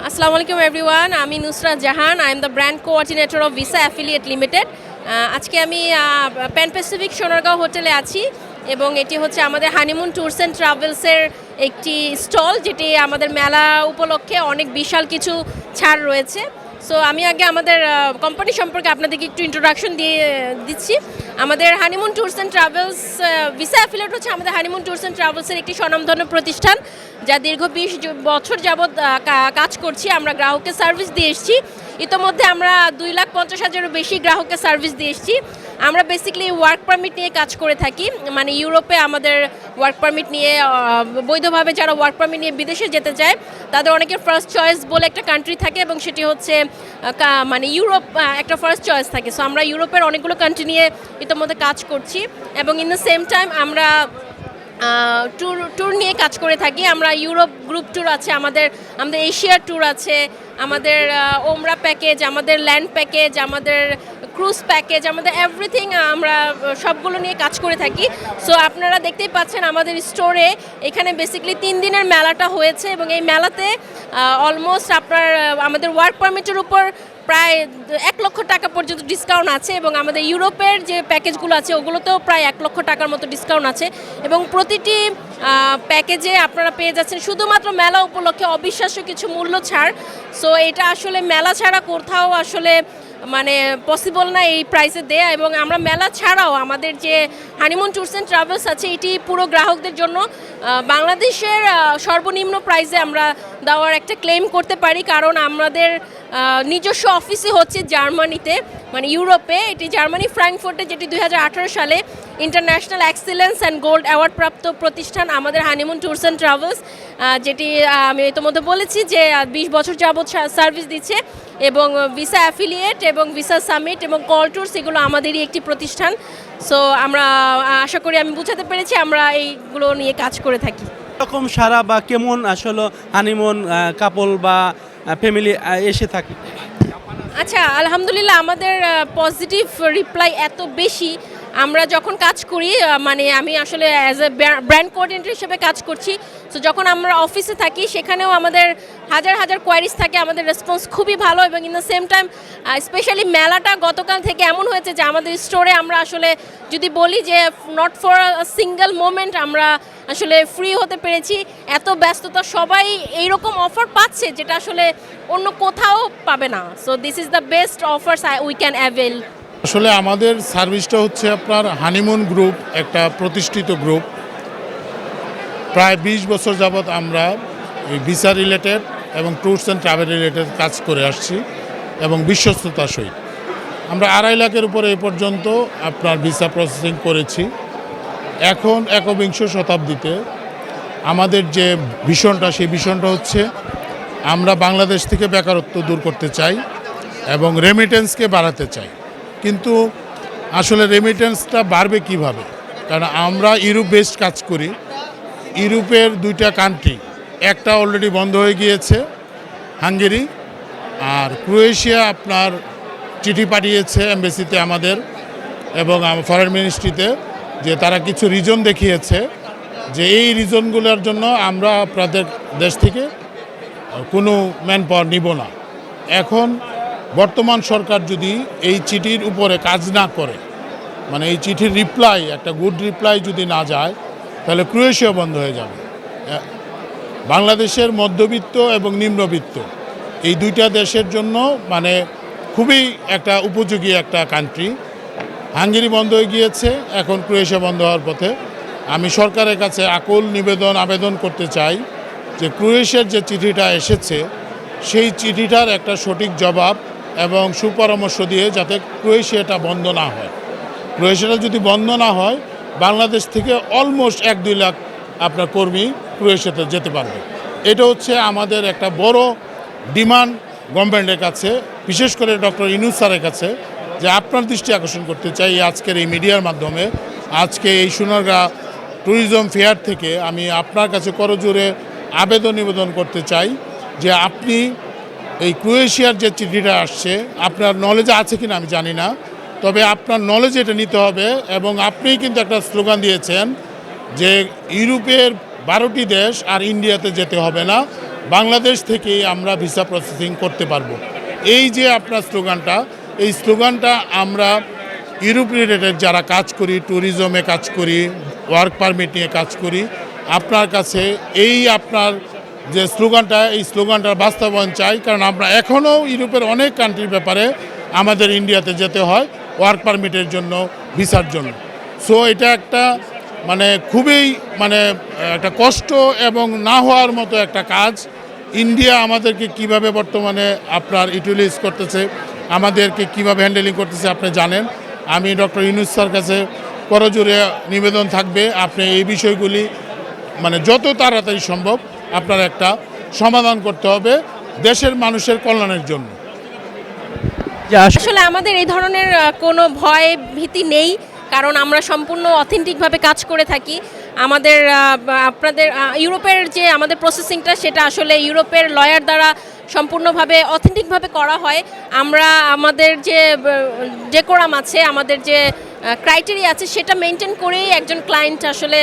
আসসালামু আলাইকুম এভরিওয়ান আমি Nusrat Jahan I am the brand coordinator of visa affiliate limited আজকে আমি প্যান প্যাসিফিক সোনারগাঁও হোটেলে আছি এবং এটি হচ্ছে আমাদের হানিমুন ট্যুরস অ্যান্ড ট্রাভেলসের একটি স্টল, যেটি আমাদের মেলা উপলক্ষে অনেক বিশাল কিছু ছাড় রয়েছে। সো আমি আগে আমাদের কোম্পানি সম্পর্কে আপনাদেরকে একটু ইন্ট্রোডাকশন দিয়ে দিচ্ছি। আমাদের honeymoon tours and travels visa affiliate হচ্ছে আমাদের হানিমুন ট্যুরস অ্যান্ড ট্রাভেলসের একটি স্বনামধন্য প্রতিষ্ঠান। যা দীর্ঘ বিশ বছর যাবৎ কাজ করছি। আমরা গ্রাহকের সার্ভিস দিয়ে এসেছি। ইতোমধ্যে আমরা দুই লাখ পঞ্চাশ হাজারেরও বেশি গ্রাহকের সার্ভিস দিয়ে এসেছি। আমরা বেসিক্যালি ওয়ার্ক পারমিট নিয়ে কাজ করে থাকি। মানে ইউরোপে আমাদের ওয়ার্ক পারমিট নিয়ে বৈধভাবে যারা ওয়ার্ক পারমিট নিয়ে বিদেশে যেতে চায়, তাদের অনেকের ফার্স্ট চয়েস বলে একটা কান্ট্রি থাকে এবং সেটি হচ্ছে মানে ইউরোপ একটা ফার্স্ট চয়েস থাকে। সো আমরা ইউরোপের অনেকগুলো কান্ট্রি নিয়ে ইতোমধ্যে কাজ করছি এবং ইন দ্য সেম টাইম আমরা ট্যুর ট্যুর নিয়ে কাজ করে থাকি। আমরা ইউরোপ গ্রুপ ট্যুর আছে, আমাদের আমাদের এশিয়ার ট্যুর আছে, আমাদের ওমরা প্যাকেজ আমাদের ল্যান্ড প্যাকেজ আমাদের ক্রুজ প্যাকেজ আমাদের এভরিথিং আমরা সবগুলো নিয়ে কাজ করে থাকি। সো আপনারা দেখতেই পাচ্ছেন আমাদের স্টোরে এখানে বেসিক্যালি তিন দিনের মেলাটা হয়েছে এবং এই মেলাতে অলমোস্ট আপনার আমাদের ওয়ার্ক পারমিটের উপর প্রায় এক লক্ষ টাকা পর্যন্ত ডিসকাউন্ট আছে এবং আমাদের ইউরোপের যে প্যাকেজগুলো আছে, ওগুলোতেও প্রায় এক লক্ষ টাকার মতো ডিসকাউন্ট আছে। এবং প্রতিটি প্যাকেজে আপনারা পেয়ে যাচ্ছেন শুধুমাত্র মেলা উপলক্ষে অবিশ্বাস্য কিছু মূল্য ছাড়। সো এটা আসলে মেলা ছাড়া কোথাও আসলে মানে পসিবল না এই প্রাইসে দেয়া এবং আমরা মেলা ছাড়াও আমাদের যে হানিমুন ট্যুরস অ্যান্ড ট্রাভেলস আছে, এটি পুরো গ্রাহকদের জন্য বাংলাদেশের সর্বনিম্ন প্রাইসে আমরা দেওয়ার একটা ক্লেম করতে পারি। কারণ আমাদের নিজস্ব অফিসে হচ্ছে জার্মানিতে। মানে ইউরোপে, এটি জার্মানি ফ্র্যাঙ্কফোর্টে যেটি দুই হাজার আঠারো সালে international excellence and gold award প্রাপ্ত প্রতিষ্ঠান, আমাদের হানিমুন ট্যুরস অ্যান্ড ট্রাভেলস যেটি আমি ইতোমধ্যে বলেছি যে বিশ বছর যাবৎ সার্ভিস দিচ্ছে এবং ভিসা অ্যাফিলিয়েট এবং ভিসা সামিট এবং কল ট্যুরস এগুলো আমাদেরই একটি প্রতিষ্ঠান। সো আমরা আশা করি আমি বুঝাতে পেরেছি, আমরা এইগুলো নিয়ে কাজ করে থাকি। রকম সারা বা কেমন আসলে হানিমুন কাপল বা ফ্যামিলি এসে থাকে? আচ্ছা আলহামদুলিল্লাহ আমাদের পজিটিভ রিপ্লাই এত বেশি। আমরা যখন কাজ করি মানে আমি আসলে অ্যাজ এ ব্র্যান্ড কোঅর্ডিনেটর হিসেবে কাজ করছি। তো যখন আমরা অফিসে থাকি, সেখানেও আমাদের হাজার হাজার কোয়ারিজ থাকে, আমাদের রেসপন্স খুবই ভালো এবং in the same time specially মেলাটা গতকাল থেকে এমন হয়েছে যে আমাদের স্টোরে আমরা আসলে যদি বলি যে নট ফর সিঙ্গেল মোমেন্ট আমরা আসলে ফ্রি হতে পেরেছি। এত ব্যস্ততা সবাই এইরকম অফার পাচ্ছে যেটা আসলে অন্য কোথাও পাবে না। So this is the best offers I we can avail আসলে আমাদের সার্ভিসটা হচ্ছে আপনার হানিমুন গ্রুপ, একটা প্রতিষ্ঠিত গ্রুপ। প্রায় ২০ বছর যাবৎ আমরা ভিসা রিলেটেড এবং ট্যুরস অ্যান্ড ট্রাভেল রিলেটেড কাজ করে আসছি এবং বিশ্বস্ততার সহিত। আমরা আড়াই লাখের উপরে এ পর্যন্ত আপনার ভিসা প্রসেসিং করেছি। এখন একবিংশ শতাব্দীতে আমাদের যে ভীষণটা, সেই ভীষণটা হচ্ছে আমরা বাংলাদেশ থেকে বেকারত্ব দূর করতে চাই এবং রেমিটেন্সকে বাড়াতে চাই। কিন্তু আসলে রেমিটেন্সটা বাড়বে কীভাবে? কারণ আমরা ইউরোপ বেসড কাজ করি। ইউরোপের দুইটা কান্ট্রি একটা অলরেডি বন্ধ হয়ে গিয়েছে হাঙ্গেরি আর ক্রোয়েশিয়া আপনার চিঠি পাঠিয়েছে এমবেসিতে আমাদের এবং ফরেন মিনিস্ট্রিতে যে তারা কিছু রিজন দেখিয়েছে যে এই রিজনগুলোর জন্য আমরা আপনাদের দেশ থেকে কোনো ম্যান পাওয়ার নিব না। এখন বর্তমান সরকার যদি এই চিঠির উপরে কাজ না করে মানে এই চিঠির রিপ্লাই একটা গুড রিপ্লাই যদি না যায়, তাহলে ক্রোয়েশিয়া বন্ধ হয়ে যাবে। বাংলাদেশের মধ্যবিত্ত এবং নিম্নবিত্ত, এই দুইটা দেশের জন্য মানে খুবই একটা উপযোগী একটা কান্ট্রি হাঙ্গেরি বন্ধ হয়ে গিয়েছে, এখন ক্রোয়েশিয়া বন্ধ হওয়ার পথে। আমি সরকারের কাছে আকুল নিবেদন, আবেদন করতে চাই যে ক্রোয়েশিয়ার যে চিঠিটা এসেছে, সেই চিঠিটার একটা সঠিক জবাব এবং সুপরামর্শ দিয়ে যাতে ক্রোয়েশিয়াটা বন্ধ না হয়। ক্রোয়েশিয়াটা যদি বন্ধ না হয়, বাংলাদেশ থেকে অলমোস্ট এক দুই লাখ আপনার কর্মী ক্রোয়েশিয়াতে যেতে পারবে। এটা হচ্ছে আমাদের একটা বড় ডিমান্ড গভর্নমেন্টের কাছে, বিশেষ করে ডক্টর ইনুস স্যারের কাছে, যে আপনার দৃষ্টি আকর্ষণ করতে চাই আজকের এই মিডিয়ার মাধ্যমে। আজকে এই সোনারগাঁ ট্যুরিজম ফেয়ার থেকে আমি আপনার কাছে করজোরে আবেদন নিবেদন করতে চাই যে আপনি এই ক্রোয়েশিয়ার যে চিঠিটা আসছে, আপনার নলেজে আছে কিনা আমি জানি না, তবে আপনার নলেজ এটা নিতে হবে এবং আপনিই কিন্তু একটা স্লোগান দিয়েছেন যে ইউরোপের বারোটি দেশ আর ইন্ডিয়াতে যেতে হবে না, বাংলাদেশ থেকেই আমরা ভিসা প্রসেসিং করতে পারব। এই যে আপনার স্লোগানটা, এই স্লোগানটা আমরা ইউরোপ রিলেটেড যারা কাজ করি ট্যুরিজমে কাজ করি ওয়ার্ক পারমিট নিয়ে কাজ করি, আপনার কাছে এই আপনার যে স্লোগানটা, এই স্লোগানটার বাস্তবায়ন চাই, কারণ আমরা এখনও ইউরোপের অনেক কান্ট্রির ব্যাপারে আমাদের ইন্ডিয়াতে যেতে হয় ওয়ার্ক পারমিটের জন্য ভিসার জন্য। সো এটা একটা মানে খুবই মানে একটা কষ্ট এবং না হওয়ার মতো একটা কাজ। ইন্ডিয়া আমাদেরকে কীভাবে বর্তমানে আপনার ইউটিলাইজ করতেছে, আমাদেরকে কীভাবে হ্যান্ডেলিং করতেছে, আপনি জানেন। আমি ডক্টর ইউনুস স্যার কাছে করজোরে নিবেদন থাকবে, আপনি এই বিষয়গুলি মানে যত তাড়াতাড়ি সম্ভব আপনার একটা সমাধান করতে হবে দেশের মানুষের কল্যাণের জন্য। আসলে আমাদের এই ধরনের কোনো ভয় ভীতি নেই কারণ আমরা সম্পূর্ণ অথেন্টিকভাবে কাজ করে থাকি। আমাদের আপনাদের ইউরোপের যে আমাদের প্রসেসিংটা সেটা আসলে ইউরোপের লয়ার দ্বারা সম্পূর্ণভাবে অথেন্টিকভাবে করা হয়। আমরা আমাদের যে ডেকোরাম আছে আমাদের যে ক্রাইটেরিয়া আছে, সেটা মেনটেন করেই একজন ক্লায়েন্ট আসলে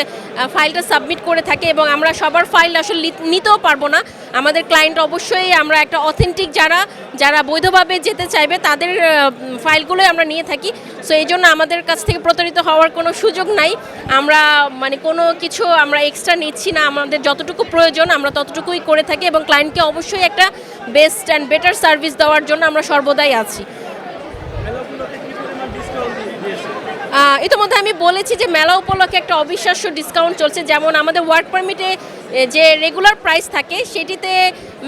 ফাইলটা সাবমিট করে থাকে এবং আমরা সবার ফাইল আসলে নিতেও পারব না। আমাদের ক্লায়েন্ট অবশ্যই আমরা একটা অথেন্টিক যারা যারা বৈধভাবে যেতে চাইবে, তাদের ফাইলগুলোই আমরা নিয়ে থাকি। সো এই জন্য আমাদের কাছ থেকে প্রতারিত হওয়ার কোনো সুযোগ নাই। আমরা মানে কোনো কিছু আমরা এক্সট্রা নিচ্ছি না। আমাদের যতটুকু প্রয়োজন, আমরা ততটুকুই করে থাকি এবং ক্লায়েন্টকে অবশ্যই একটা বেস্ট অ্যান্ড বেটার সার্ভিস দেওয়ার জন্য আমরা সর্বদাই আছি। ইতিমধ্যে আমি বলেছি যে মেলা উপলক্ষে একটা অবিশ্বাস্য ডিসকাউন্ট চলছে। যেমন আমাদের ওয়ার্ক পারমিটে যে রেগুলার প্রাইস থাকে, সেটিতে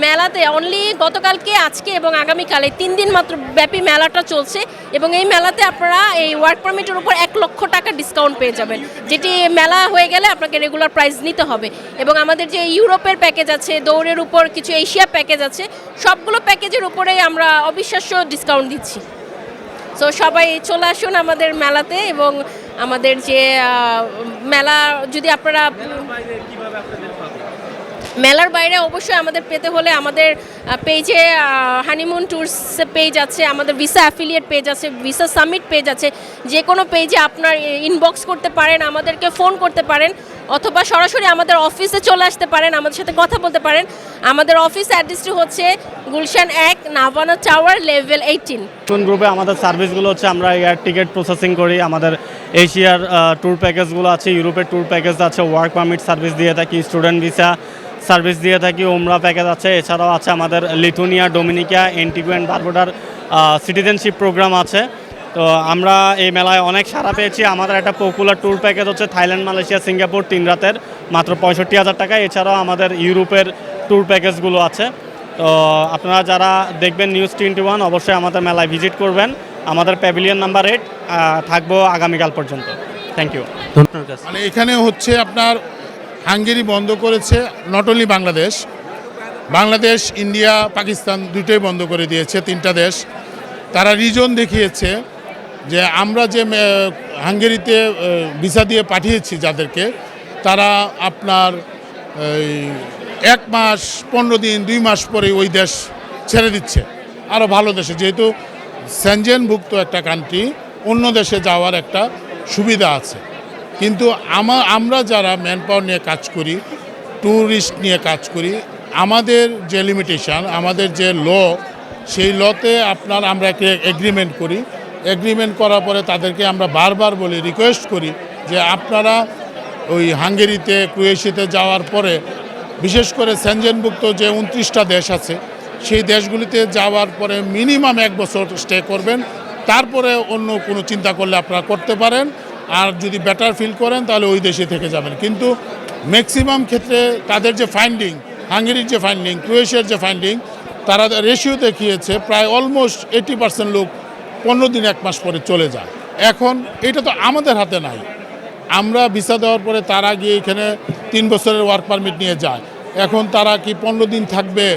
মেলাতে অনলি গতকালকে, আজকে এবং আগামীকালে তিন দিন মাত্র ব্যাপী মেলাটা চলছে এবং এই মেলাতে আপনারা এই ওয়ার্ক পারমিটের উপর এক লক্ষ টাকা ডিসকাউন্ট পেয়ে যাবেন, যেটি মেলা হয়ে গেলে আপনাকে রেগুলার প্রাইস নিতে হবে। এবং আমাদের যে ইউরোপের প্যাকেজ আছে, দৌড়ের উপর কিছু এশিয়া প্যাকেজ আছে, সবগুলো প্যাকেজের উপরেই আমরা অবিশ্বাস্য ডিসকাউন্ট দিচ্ছি। সো সবাই চলে আসুন আমাদের মেলাতে এবং আমাদের যে মেলা, যদি আপনারা মেলার বাইরে অবশ্যই আমাদের পেতে হলে আমাদের পেজে হানিমুন ট্যুরস পেজ আছে, আমাদের ভিসা অ্যাফিলিয়েট পেজ আছে ভিসা সামিট পেজ আছে, যে কোনো পেজে আপনার ইনবক্স করতে পারেন, আমাদেরকে ফোন করতে পারেন। অথবা সরাসরি আমাদের অফিসে চলে আসতে পারেন, আমাদের সাথে কথা বলতে পারেন। আমাদের অফিস অ্যাড্রেসটি হচ্ছে গুলশান এক নাভানা টাওয়ার, লেভেল এইটিন। কোন গ্রুপে আমাদের সার্ভিসগুলো হচ্ছে, আমরা এয়ার টিকিট প্রসেসিং করি। আমাদের এশিয়ার ট্যুর প্যাকেজগুলো আছে, ইউরোপের ট্যুর প্যাকেজ আছে ওয়ার্ক পারমিট সার্ভিস দিয়ে থাকি স্টুডেন্ট ভিসা সার্ভিস দিয়ে থাকি ওমরা প্যাকেজ আছে। এছাড়াও আছে আমাদের Lithuania Dominica Antigua and Barbuda citizenship program আছে। তো আমরা এই মেলায় অনেক সাড়া পেয়েছি। আমাদের একটা পপুলার ট্যুর প্যাকেজ হচ্ছে থাইল্যান্ড মালয়েশিয়া সিঙ্গাপুর তিন রাতের মাত্র পঁয়ষট্টি হাজার টাকা। এছাড়াও আমাদের ইউরোপের ট্যুর প্যাকেজগুলো আছে। তো আপনারা যারা দেখবেন নিউজ টোয়েন্টি ওয়ান অবশ্যই আমাদের মেলায় ভিজিট করবেন। আমাদের প্যাভিলিয়ন নাম্বার এইট থাকব আগামীকাল পর্যন্ত। থ্যাংক ইউ মানে এখানে হচ্ছে আপনার হাঙ্গেরি বন্ধ করেছে not only Bangladesh Bangladesh India Pakistan দুটোই বন্ধ করে দিয়েছে তিনটা দেশ। তারা রিজন দেখিয়েছে। যে আমরা যে হাঙ্গেরিতে ভিসা দিয়ে পাঠিয়েছি যাদেরকে, তারা আপনার এক মাস, পনেরো দিন, দুই মাস পরে ওই দেশ ছেড়ে দিচ্ছে। আরও ভালো দেশে, যেহেতু স্যানজেনভুক্ত একটা কান্ট্রি অন্য দেশে যাওয়ার একটা সুবিধা আছে। কিন্তু আমা, আমরা যারা ম্যান পাওয়ার নিয়ে কাজ করি ট্যুরিস্ট নিয়ে কাজ করি, আমাদের যে লিমিটেশন আমাদের যে ল সেই লতে আপনার আমরা এগ্রিমেন্ট করি এগ্রিমেন্ট করার পরে তাদেরকে আমরা বারবার বলি রিকোয়েস্ট করি যে আপনারা ওই হাঙ্গেরিতে ক্রোয়েশিয়াতে যাওয়ার পরে, বিশেষ করে স্যানজেনভুক্ত যে উনত্রিশটা দেশ আছে, সেই দেশগুলিতে যাওয়ার পরে মিনিমাম এক বছর স্টে করবেন। তারপরে অন্য কোনো চিন্তা করলে আপনারা করতে পারেন। আর যদি বেটার ফিল করেন, তাহলে ওই দেশে থেকে যাবেন। কিন্তু ম্যাক্সিমাম ক্ষেত্রে তাদের যে ফাইন্ডিং হাঙ্গেরির যে ফাইন্ডিং ক্রোয়েশিয়ার যে ফাইন্ডিং তারা রেশিও দেখিয়েছে, প্রায় অলমোস্ট এইটি পার্সেন্ট লোক পনেরো দিন, এক মাস পরে চলে যায়। এখন এটা তো আমাদের হাতে নাই। আমরা ভিসা দেওয়ার পরে তারা গিয়ে এখানে তিন বছরের ওয়ার্ক পারমিট নিয়ে যায়। এখন তারা কি পনেরো দিন থাকবে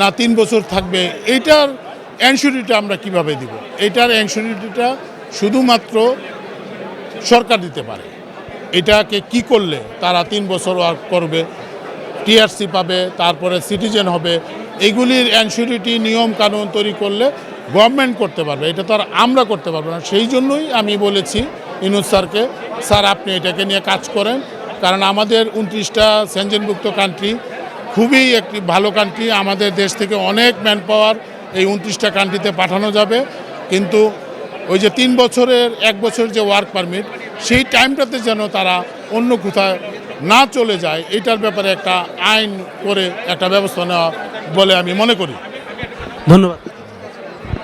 না তিন বছর থাকবে? এইটার অ্যানসিউরিটি আমরা কীভাবে দিব? এইটার অ্যানসিউরিটিটা শুধুমাত্র সরকার দিতে পারে। এটাকে কি করলে তারা তিন বছর ওয়ার্ক করবে? টিআরসি পাবে, তারপরে সিটিজেন হবে। এগুলির অ্যানসিউরিটি নিয়ম কানুন তৈরি করলে গভর্নমেন্ট করতে পারবে, এটা তো আর আমরা করতে পারব না। সেই জন্যই আমি বলেছি ইনুজ স্যারকে, স্যার, আপনি এটাকে নিয়ে কাজ করেন। কারণ আমাদের উনত্রিশটা সেঞ্জনভুক্ত কান্ট্রি খুবই একটি ভালো কান্ট্রি আমাদের দেশ থেকে অনেক ম্যান পাওয়ার এই উনত্রিশটা কান্ট্রিতে পাঠানো যাবে। কিন্তু ওই যে তিন বছরের, এক বছর যে ওয়ার্ক পারমিট সেই টাইমটাতে যেন তারা অন্য কোথায় না চলে যায়, এটার ব্যাপারে একটা আইন করে একটা ব্যবস্থা নেওয়া বলে আমি মনে করি। ধন্যবাদ।